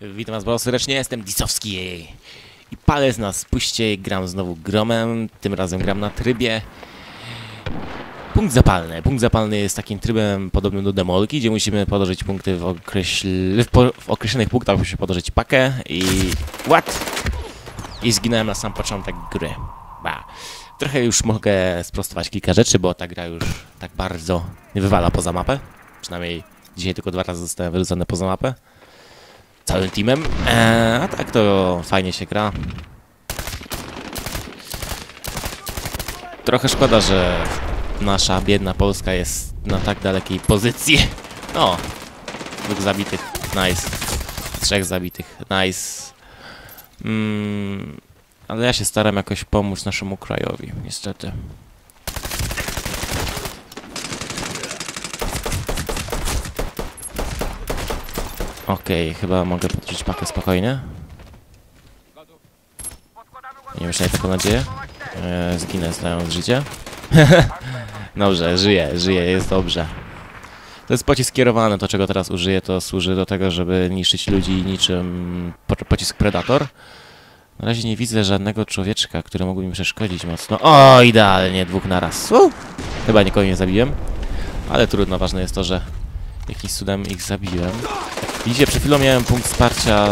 Witam was bardzo serdecznie, jestem Disowski i palę z nas puście, gram znowu gromem, tym razem gram na trybie Punkt zapalny. Punkt zapalny jest takim trybem podobnym do demolki, gdzie musimy podłożyć punkty w, określ... w, po... w określonych punktach, musimy podłożyć pakę i... What? I zginąłem na sam początek gry. Ba. Trochę już mogę sprostować kilka rzeczy, bo ta gra już tak bardzo nie wywala poza mapę. Przynajmniej dzisiaj tylko dwa razy zostałem wyrzucony poza mapę. Całym teamem. Eee, a tak to fajnie się gra. Trochę szkoda, że nasza biedna Polska jest na tak dalekiej pozycji. O! Dwóch zabitych. Nice. Trzech zabitych. Nice. Mm, ale ja się staram jakoś pomóc naszemu krajowi, niestety. Okej, chyba mogę podrzucić pakę spokojnie. Nie muszę mieć taką nadzieję. E, zginę znając życie. dobrze, żyję, żyję, jest dobrze. To jest pocisk kierowany, to czego teraz użyję, to służy do tego, żeby niszczyć ludzi niczym po pocisk Predator. Na razie nie widzę żadnego człowieczka, który mógłby mi przeszkodzić mocno. O, idealnie, dwóch naraz. Uh! Chyba nikogo nie zabiłem. Ale trudno, ważne jest to, że jakimś cudem ich zabiłem. Widzicie, przed chwilą miałem punkt wsparcia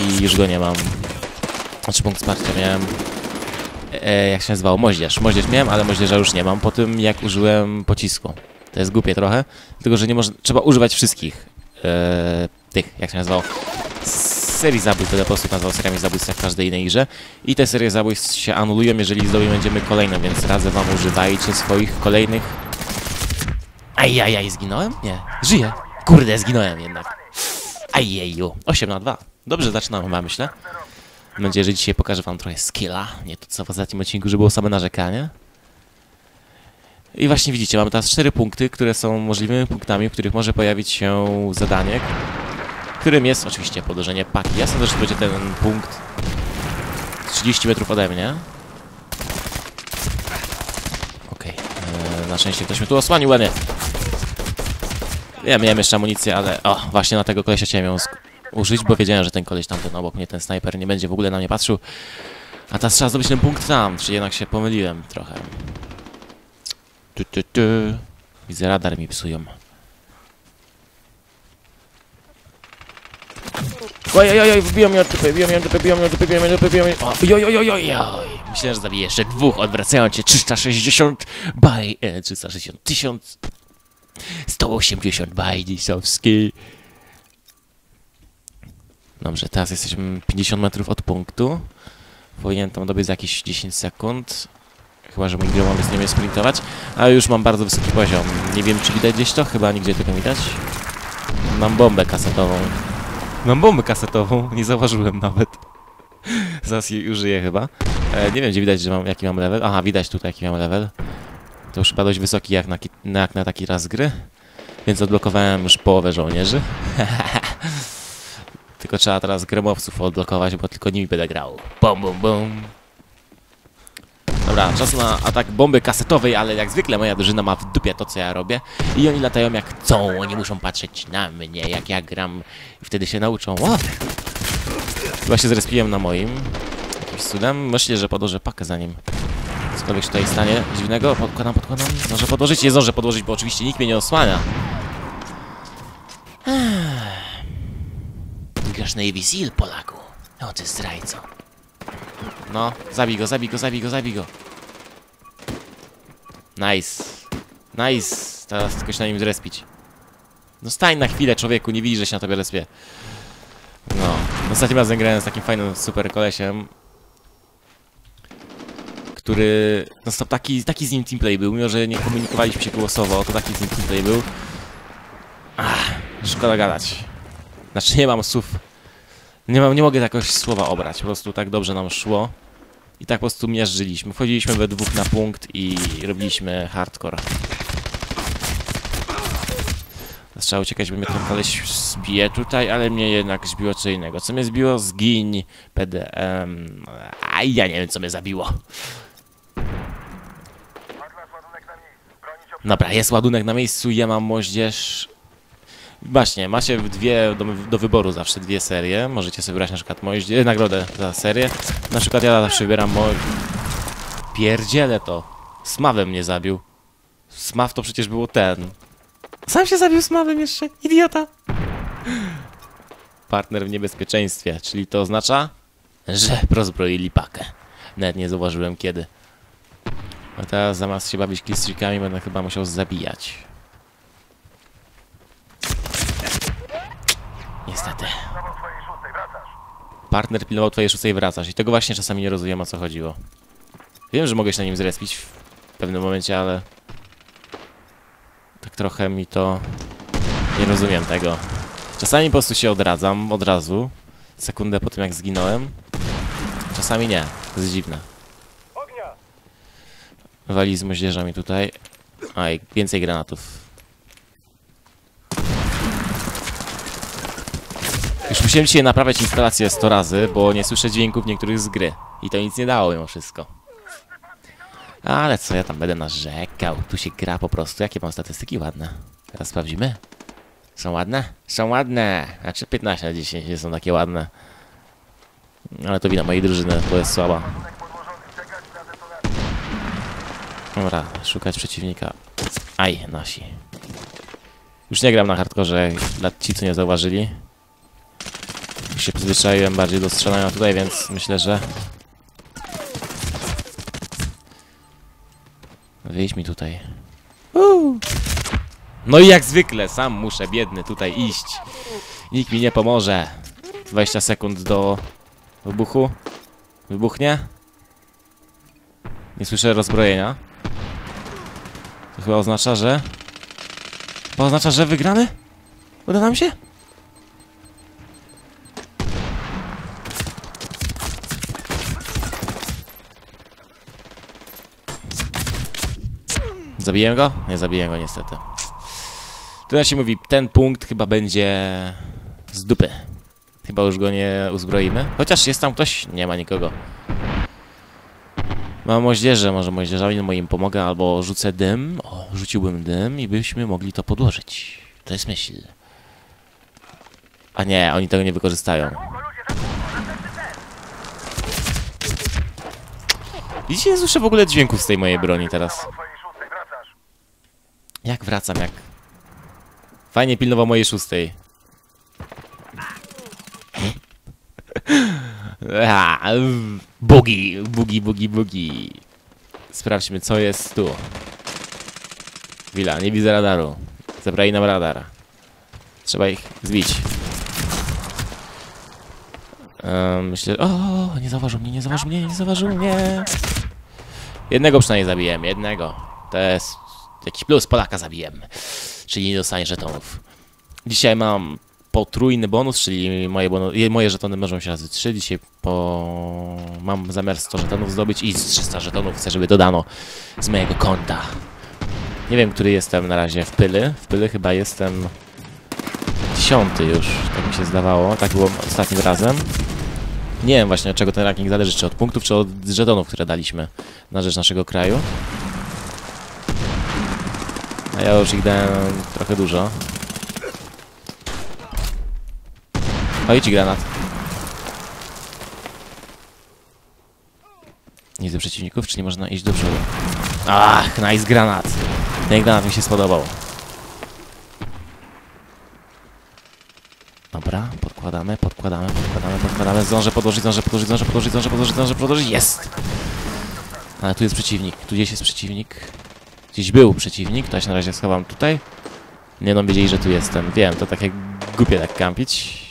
i już go nie mam. Znaczy punkt wsparcia miałem... E, jak się nazywało? Moździerz. Moździerz miałem, ale moździerza już nie mam po tym, jak użyłem pocisku. To jest głupie trochę, tylko że nie można... Trzeba używać wszystkich. E, tych, jak się nazywało? serii zabójstw, będę po prostu nazwał seriami zabójstw jak w każdej innej grze. I te serie zabójstw się anulują, jeżeli zdobędziemy kolejną, więc radzę wam używajcie swoich kolejnych... Ajajaj, zginąłem? Nie, żyję. Kurde, zginąłem jednak. Ajeju, 8 na 2. Dobrze zaczynam chyba, myślę. Mam nadzieję, że dzisiaj pokażę wam trochę skilla. Nie to co w ostatnim odcinku, że było same narzekanie. I właśnie widzicie, mamy teraz 4 punkty, które są możliwymi punktami, w których może pojawić się zadanie, którym jest oczywiście podłożenie paki. Ja sądzę, że to będzie ten punkt 30 metrów ode mnie. Okej, okay. Eee, na szczęście ktoś mnie tu osłanił ładnie. Ja miałem jeszcze amunicję, ale o, właśnie na tego kolesia chciałem ją użyć, bo wiedziałem, że ten koleś tamten obok mnie, ten snajper nie będzie w ogóle na mnie patrzył. A teraz trzeba zdobyć ten punkt tam, czyli jednak się pomyliłem trochę. Tu, tu, tu. Widzę, radar mi psują. Oj, oj, oj, wbiją mnie od dupy, wbiją mnie od dupy, wbiją mnie od dupy, wbiją mnie od dupy, wbiją mnie... Oj, oj, oj, oj, oj. Myślę, że zabiję jeszcze dwóch, odwracają cię 360 baj... E, 360, 1000... 180 baj disowski. Dobrze, teraz jesteśmy 50 metrów od punktu. Powinienem tam dobiec jakieś 10 sekund. Chyba, że mój gromowiec nie umie sprintować. Ale już mam bardzo wysoki poziom. Nie wiem, czy widać gdzieś to? Chyba nigdzie tego widać. Mam bombę kasetową. Mam bombę kasetową, nie zauważyłem nawet. Zaraz jej użyję chyba. E, nie wiem, gdzie widać, że mam, jaki mam level. Aha, widać tutaj, jaki mam level. To już chyba dość wysoki jak na, jak na taki raz gry. Więc odblokowałem już połowę żołnierzy. tylko trzeba teraz gremowców odblokować, bo tylko nimi będę grał. Bum, bum, bum. Dobra, czas na atak bomby kasetowej, ale jak zwykle moja drużyna ma w dupie to, co ja robię. I oni latają jak chcą, oni muszą patrzeć na mnie, jak ja gram. I wtedy się nauczą. O! Chyba się zrespiłem na moim. Jakimś cudem. Myślę, że podłożę pakę zanim cokolwiek się tutaj stanie dziwnego. Podkładam, podkładam. Zdążę podłożyć? Nie zdążę podłożyć, bo oczywiście nikt mnie nie osłania. Grasz Navy Seal, Polaku. O, ty zdrajco. No, zabij go, zabij go, zabij go, zabij go. Nice. Nice. Teraz tylko się na nim zrespić. No stań na chwilę, człowieku, nie widzisz, że się na tobie respie. No. Ostatnim razem grałem z takim fajnym super kolesiem. Który... No stop, taki, taki z nim teamplay był, mimo że nie komunikowaliśmy się głosowo, to taki z nim teamplay był. Ach, szkoda gadać. Znaczy nie mam słów nie, mam, nie mogę jakoś słowa obrać, po prostu tak dobrze nam szło. I tak po prostu mierzyliśmy. Wchodziliśmy we dwóch na punkt i robiliśmy hardcore. Trzeba uciekać, bo mnie ten koleś zbije tutaj, ale mnie jednak zbiło co innego. Co mnie zbiło? Zgiń, PDM... A ja nie wiem, co mnie zabiło. Dobra, jest ładunek na miejscu, ja mam moździerz. Właśnie, macie dwie do, do wyboru zawsze dwie serie. Możecie sobie wybrać na przykład moździe, nagrodę za serię. Na przykład ja zawsze wybieram mo... Pierdzielę to. Smawem mnie zabił. Smaw to przecież było ten. Sam się zabił Smawem jeszcze. Idiota. Partner w niebezpieczeństwie, czyli to oznacza, że prozbroili pakę. Nawet nie zauważyłem kiedy. A teraz zamiast się bawić klistrikami będę chyba musiał zabijać. Niestety. Partner pilnował twojej szóstej i wracasz. I tego właśnie czasami nie rozumiem o co chodziło. Wiem, że mogę się na nim zrespić w pewnym momencie, ale... Tak trochę mi to... Nie rozumiem tego. Czasami po prostu się odradzam od razu. Sekundę po tym jak zginąłem. Czasami nie. To jest dziwne. Wali z moździerzami tutaj. A i więcej granatów. Już musiałem dzisiaj naprawiać instalację 100 razy, bo nie słyszę dźwięków niektórych z gry. I to nic nie dało mimo wszystko. Ale co ja tam będę narzekał? Tu się gra po prostu. Jakie mam statystyki ładne? Teraz sprawdzimy. Są ładne? Są ładne! Znaczy 15 na 10 nie są takie ładne. Ale to wina mojej drużyny, bo jest słaba. Dobra, szukać przeciwnika. Aj, nasi. Już nie gram na hardkorze, dla ci co nie zauważyli. Już się przyzwyczaiłem bardziej do strzelania tutaj, więc myślę, że... Wyjdź mi tutaj. Uuu. No i jak zwykle, sam muszę, biedny, tutaj iść. Nikt mi nie pomoże. 20 sekund do wybuchu. Wybuchnie? Nie słyszę rozbrojenia. Chyba oznacza, że... To oznacza, że wygramy? Uda nam się? Zabiję go? Nie zabiję go niestety. Teraz się mówi, ten punkt chyba będzie z dupy. Chyba już go nie uzbroimy. Chociaż jest tam ktoś, nie ma nikogo. Mam moździerze, może moździerzami moim pomogę, albo rzucę dym. O, rzuciłbym dym i byśmy mogli to podłożyć. To jest myśl. A nie, oni tego nie wykorzystają. Widzicie, nie słyszę w ogóle dźwięków z tej mojej broni teraz. Jak wracam, jak... Fajnie pilnował mojej szóstej. A, bugi, bugi, bugi, bugi. Sprawdźmy, co jest tu. Chwila, nie widzę radaru. Zabrali nam radar. Trzeba ich zbić. Um, myślę... O, nie zauważył mnie, nie zauważył mnie, nie zauważył mnie. Jednego przynajmniej zabiłem, jednego. To jest jakiś plus, Polaka zabiłem. Czyli nie dostanie żetonów. Dzisiaj mam potrójny bonus, czyli moje, bonu moje żetony mnożą się razy 3. Dzisiaj po... mam zamiar 100 żetonów zdobyć i z 300 żetonów chcę, żeby dodano z mojego konta. Nie wiem, który jestem na razie w pyly. W pyly chyba jestem dziesiąty już, tak mi się zdawało. Tak było ostatnim razem. Nie wiem właśnie od czego ten ranking zależy, czy od punktów, czy od żetonów, które daliśmy na rzecz naszego kraju. A ja już ich dałem trochę dużo. O, idź granat. Nie widzę przeciwników, czyli można iść do przodu. Ach, nice granat. Ten granat mi się spodobał. Dobra, podkładamy, podkładamy, podkładamy, podkładamy. Zdążę podłożyć, zdążę podłożyć, zdążę podłożyć, zdążę podłożyć, zdążę podłożyć. Jest! Ale tu jest przeciwnik. Tu gdzieś jest przeciwnik. Gdzieś był przeciwnik, to ja się na razie schowam tutaj. Nie no, wiedzieli, że tu jestem. Wiem, to takie głupie tak kampić.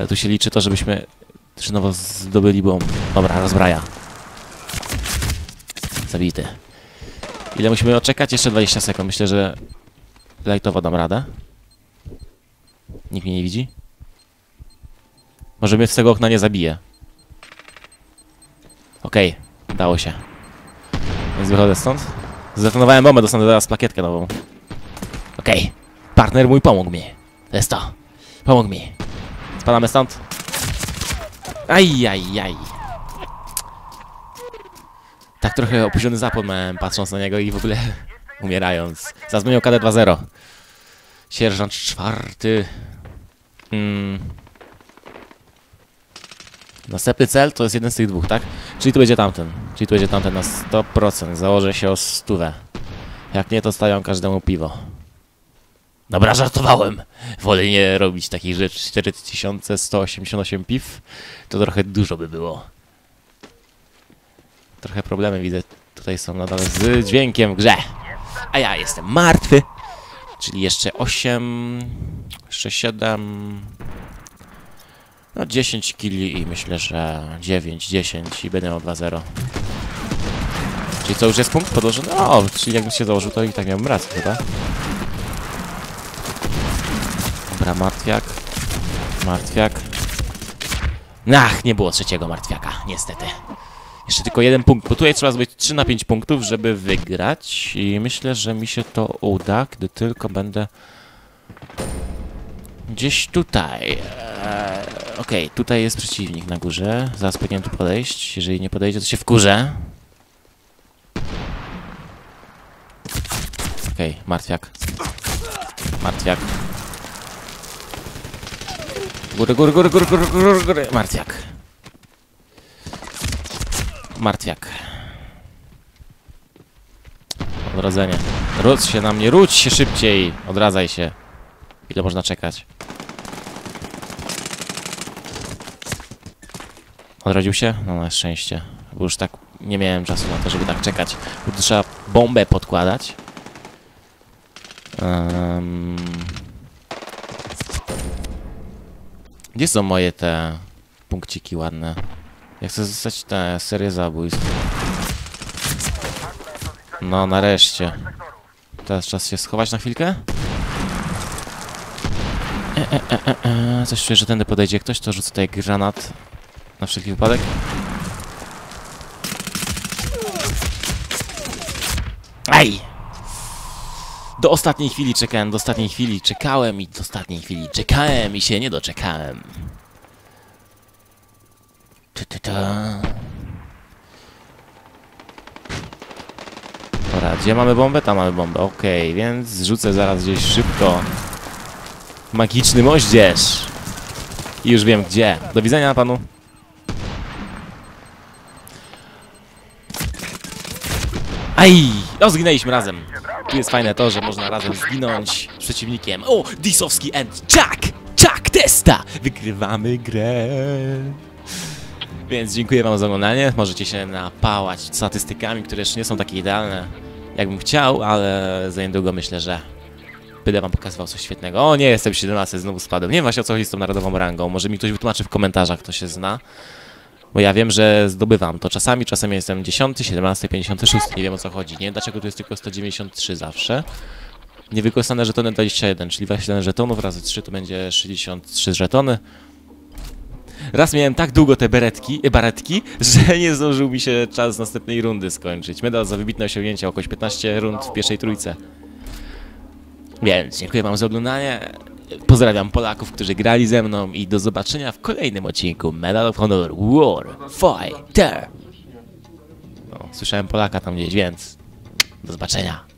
Ale tu się liczy to, żebyśmy nowo zdobyli bomb. Dobra, rozbraja. Zabity. Ile musimy odczekać? Jeszcze 20 sekund. Myślę, że lightowo dam radę. Nikt mnie nie widzi? Może mnie z tego okna nie zabije. Okej, okay, dało się. Więc wychodzę stąd. Zdetonowałem bombę, dostanę teraz plakietkę nową. Okej. Okay. Partner mój pomógł mi. To jest to. Pomógł mi. Spadamy stąd. Aj, aj, aj. Tak trochę opóźniony zapłon miałem, patrząc na niego i w ogóle umierając. Zadzwonił KD 2-0. Sierżant czwarty. Mm. Następny cel to jest jeden z tych dwóch, tak? Czyli tu będzie tamten. Czyli tu będzie tamten na 100%. Założę się o stówę. Jak nie, to stawiam każdemu piwo. Dobra, żartowałem. Wolę nie robić takich rzeczy. 4188 piw to trochę dużo by było. Trochę problemy widzę tutaj są nadal z dźwiękiem w grze. A ja jestem martwy. Czyli jeszcze 8, jeszcze 7, no 10 kili i myślę, że 9, 10 i będę miał 2-0. Czyli to już jest punkt podłożony? O, czyli jakbym się założył, to i tak miałbym rację chyba. Dobra, martwiak. Martwiak. Ach, nie było trzeciego martwiaka, niestety. Jeszcze tylko jeden punkt, bo tutaj trzeba zdobyć 3 na 5 punktów, żeby wygrać. I myślę, że mi się to uda, gdy tylko będę gdzieś tutaj. Eee, Okej, tutaj jest przeciwnik na górze. Zaraz powinienem tu podejść. Jeżeli nie podejdzie, to się wkurzę. Okej, martwiak. Martwiak. Góry, góry, góry, góry, góry, góry, góry. Martwiak. Martwiak. Odrodzenie. Ródź się na mnie, ródź się szybciej. Odradzaj się. Ile można czekać? Odrodził się? No na szczęście. Bo już tak nie miałem czasu na to, żeby tak czekać. Bo trzeba bombę podkładać. Um... Gdzie są moje te punkciki ładne? Ja chcę zostać tę serię zabójstw. No, nareszcie. Teraz czas się schować na chwilkę? E, e, e, e, e. Coś czuję, że tędy podejdzie ktoś, to rzucę tutaj granat. Na wszelki wypadek. Aj! Do ostatniej chwili czekałem, do ostatniej chwili czekałem i do ostatniej chwili czekałem i się nie doczekałem. Tu, tu, tu. Dobra, gdzie mamy bombę? Tam mamy bombę, okej, więc zrzucę zaraz gdzieś szybko magiczny moździerz. I już wiem gdzie. Do widzenia panu. Aj! No, zginęliśmy razem. Tu jest fajne to, że można razem zginąć z przeciwnikiem. O! Disowski and Jack! Jack Testa! Wygrywamy grę. Więc dziękuję wam za oglądanie. Możecie się napałać statystykami, które jeszcze nie są takie idealne, jakbym chciał, ale za niedługo myślę, że będę wam pokazywał coś świetnego. O nie, jestem 17, znowu spadłem. Nie wiem właśnie o co chodzi z tą narodową rangą. Może mi ktoś wytłumaczy w komentarzach, kto się zna. Bo ja wiem, że zdobywam to czasami, czasami jestem 10, 17, 56, nie wiem o co chodzi. Nie dlaczego tu jest tylko 193 zawsze. Niewykorzystane żetony 21, czyli 27 żetonów razy 3 to będzie 63 żetony. Raz miałem tak długo te beretki, e, baretki, że nie zdążył mi się czas następnej rundy skończyć. Medal za wybitne osiągnięcia, około 15 rund w pierwszej trójce. Więc dziękuję wam za oglądanie. Pozdrawiam Polaków, którzy grali ze mną i do zobaczenia w kolejnym odcinku Medal of Honor War Fighter. No, słyszałem Polaka tam gdzieś, więc do zobaczenia.